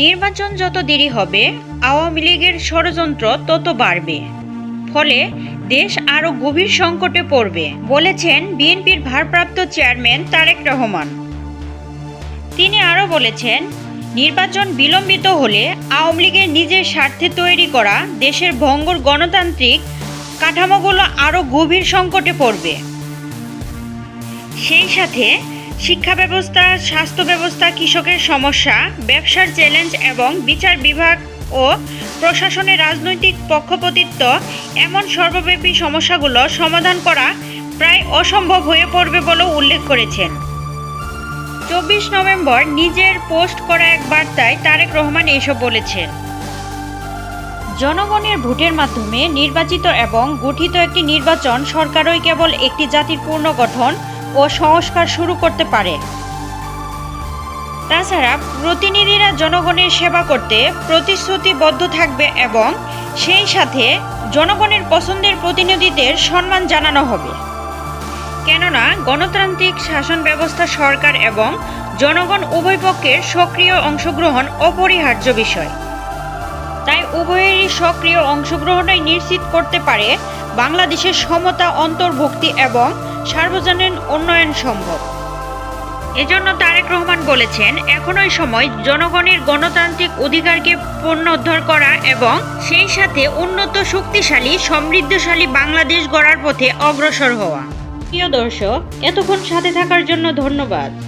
নির্বাচন যত দেরি হবে, আওয়ামী লীগের ষড়যন্ত্র তত বাড়বে। ফলে দেশ আরও গভীর সংকটে পড়বে, বলেছেন বিএনপির ভারপ্রাপ্ত চেয়ারম্যান তারেক রহমান। তিনি আরও বলেছেন, নির্বাচন বিলম্বিত হলে আওয়ামী লীগের নিজের স্বার্থে তৈরি করা দেশের ভঙ্গুর গণতান্ত্রিক কাঠামোগুলো আরও গভীর সংকটে পড়বে। সেই সাথে শিক্ষা ব্যবস্থা, স্বাস্থ্য ব্যবস্থা, কৃষকের সমস্যা, ব্যবসার চ্যালেঞ্জ এবং বিচার বিভাগ ও প্রশাসনের রাজনৈতিক পক্ষপাতিত্ব এমন সর্বব্যাপী সমস্যাগুলো সমাধান করা প্রায় অসম্ভব হয়ে পড়বে বলেও উল্লেখ করেছেন। চব্বিশ নভেম্বর নিজের পোস্ট করা এক বার্তায় তারেক রহমান এসব বলেছেন। জনগণের ভোটের মাধ্যমে নির্বাচিত এবং গঠিত একটি নির্বাচন সরকারই কেবল একটি জাতির পুনর্গঠন ও সংস্কার শুরু করতে পারে। তাছাড়া প্রতিনিধিরা জনগণের সেবা করতে প্রতিশ্রুতিবদ্ধ থাকবে এবং সেই সাথে জনগণের পছন্দের প্রতিনিধিদের সম্মান জানানো হবে। কেননা গণতান্ত্রিক শাসন ব্যবস্থা সরকার এবং জনগণ উভয় পক্ষের সক্রিয় অংশগ্রহণ অপরিহার্য বিষয়। তাই উভয়েরই সক্রিয় অংশগ্রহণই নিশ্চিত করতে পারে বাংলাদেশের সমতা, অন্তর্ভুক্তি এবং সার্বজনীন উন্নয়ন সম্ভব। এজন্য তারেক রহমান বলেছেন, এখনই সময় জনগণের গণতান্ত্রিক অধিকারকে পুনরুদ্ধার করা এবং সেই সাথে উন্নত শক্তিশালী, সমৃদ্ধশালী বাংলাদেশ গড়ার পথে অগ্রসর হওয়া। প্রিয় দর্শক, এতক্ষণ সাথে থাকার জন্য ধন্যবাদ।